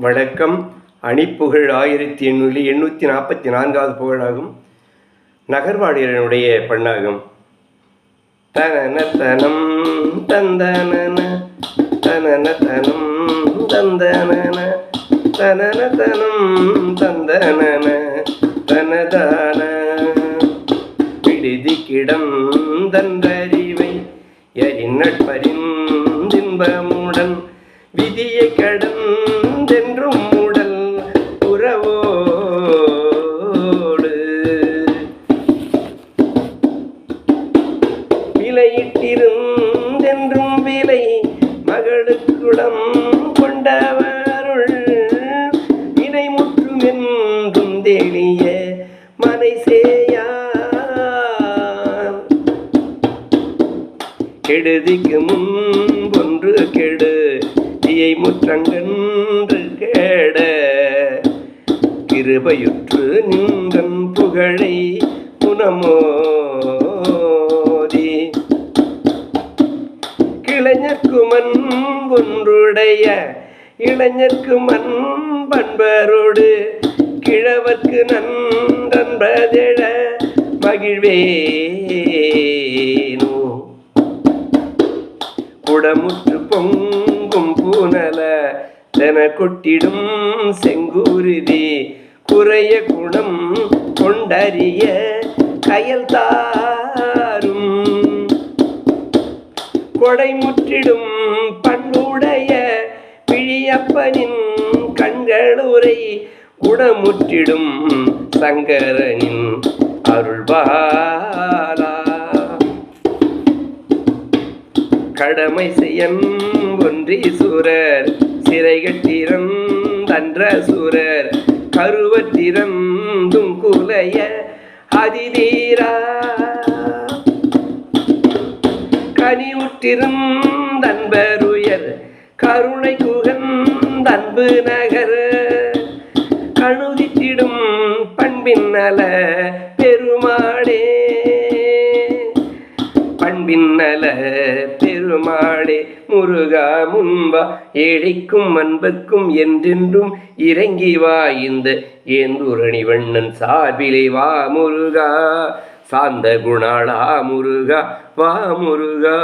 வணக்கம் அணிப்புகழ் ஆயிரத்தி எண்ணூறு எண்ணூற்றி நாற்பத்தி நான்காவது புகழாகும். நகர்வாடியனுடைய பெண்ணாகும். தனன தனம் தந்தனன தனன தனம் தந்தனன தனன தனம் தந்தனன தனதான. விடுதி தந்த தெளிய மனை சேயார் கெடுதிக்கு முன் கெடு தீயை முற்றங்கன்று கேட. கிருபையுற்று நின்றன் புகழை புனமோதி. கிளைஞர்க்கு மண் ஒன்றுடைய இளைஞர்க்கு மண் பண்பரோடு கிழவர்க்கு நன்றன்பதெழ மகிழ்வேனோ? குடமுற்று பொங்கும் பூனல தென கொட்டிடும் செங்குருதி குறைய குணம் கொண்டறிய கயல் தாரும். கொடை முற்றிடும் பண்புடைய பிழியப்பனின் கண்களுரை குணமுற்றிடும் சங்கரனின் அருள்பாலா. கடமை செய்யன் ஒன்றீசுரர் சிறைகட்டிரம் தன்ற சூரர் கருவத்திரந்தும் குலைய அதிதீரா கனிவுற்றிரும் தன்பருயர் கருணை குகன் தன்பு நகர் பண்பின்னல பெருமாடே பண்பின்னல பெருமாடே முருகா முன்பா ஏழைக்கும் அன்புக்கும் என்றென்றும் இறங்கி வா இந்த ஏந்தூரணி வண்ணன் சார்பிலே வா முருகா. சாந்த குணாளா முருகா வா முருகா.